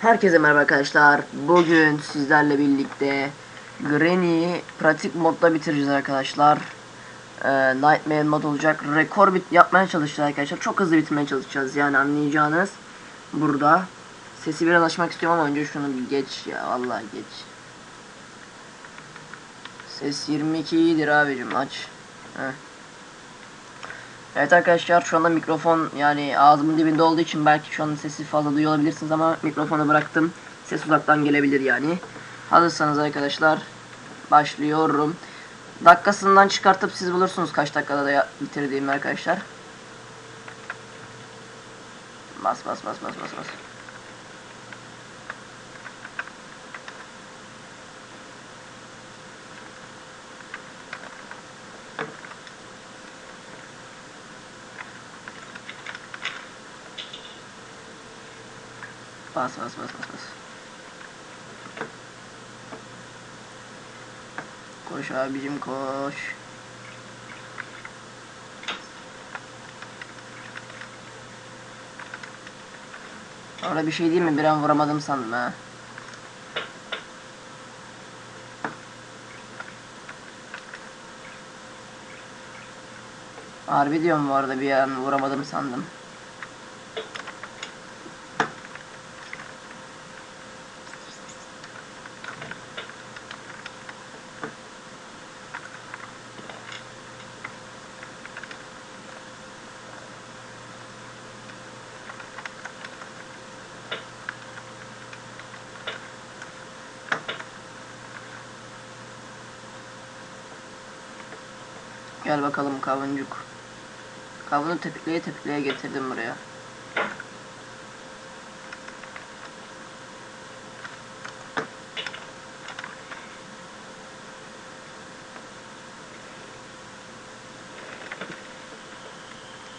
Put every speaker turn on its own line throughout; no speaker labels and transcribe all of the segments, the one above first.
Herkese merhaba arkadaşlar. Bugün sizlerle birlikte Granny'i pratik modda bitireceğiz arkadaşlar. Ee, Nightmare mod olacak. Rekor bit yapmaya çalışacağız arkadaşlar. Çok hızlı bitirmeye çalışacağız yani anlayacağınız. Burada. Sesi biraz açmak istiyorum ama önce şunu bir geç ya. Vallahi geç. Ses 22 iyidir abicim aç. Heh. Evet arkadaşlar şu anda mikrofon yani ağzımın dibinde olduğu için belki şu anda sesi fazla duyuyor olabilirsiniz ama mikrofonu bıraktım. Ses uzaktan gelebilir yani. Hazırsanız arkadaşlar başlıyorum. Dakikasından çıkartıp siz bulursunuz kaç dakikada da bitirdiğimi arkadaşlar. Bas bas bas bas bas bas. Bas bas bas bas bas. Koş abicim koş. Orada bir şey değil mi? Bir an vuramadım sandım ha. Harbi diyorum bu arada bir an vuramadım sandım. Gel bakalım kavuncuk. Kavunu tepikleye tepikleye getirdim buraya.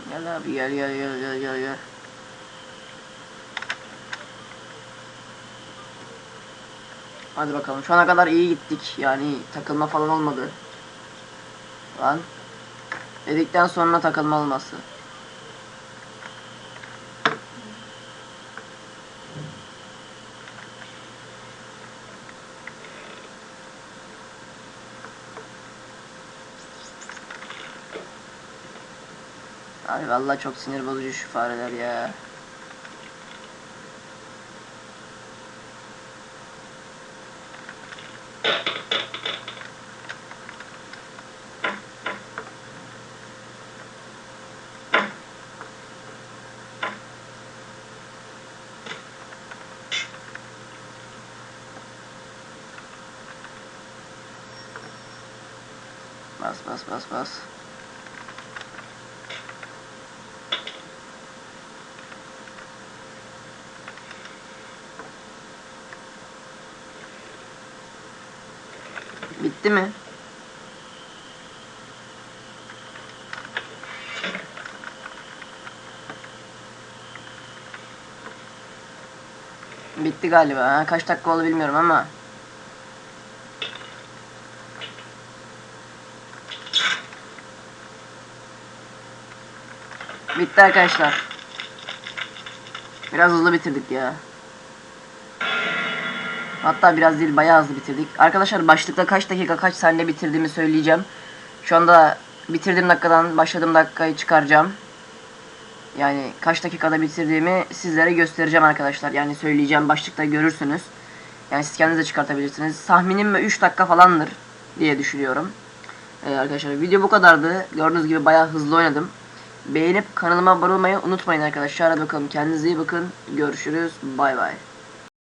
Gel abi gel gel gel gel gel gel. Hadi bakalım. Şu ana kadar iyi gittik. Yani takılma falan olmadı. Lan. Dedikten sonra takılma olması. Ay vallahi çok sinir bozucu şu fareler ya. Bas bas bas bas. Bitti mi? Bitti galiba. Ha, kaç dakika oldu bilmiyorum ama. Bitti arkadaşlar. Biraz hızlı bitirdik ya. Hatta biraz değil bayağı hızlı bitirdik. Arkadaşlar başlıkta kaç dakika kaç saniye bitirdiğimi söyleyeceğim. Şu anda bitirdiğim dakikadan başladığım dakikayı çıkaracağım. Yani kaç dakikada bitirdiğimi sizlere göstereceğim arkadaşlar. Yani söyleyeceğim başlıkta görürsünüz. Yani siz kendiniz de çıkartabilirsiniz. Tahminim 3 dakika falandır diye düşünüyorum. Ee, arkadaşlar video bu kadardı. Gördüğünüz gibi bayağı hızlı oynadım. Beğenip kanalıma abone olmayı unutmayın arkadaşlar. Hadi bakalım kendinize iyi bakın. Görüşürüz. Bay bay.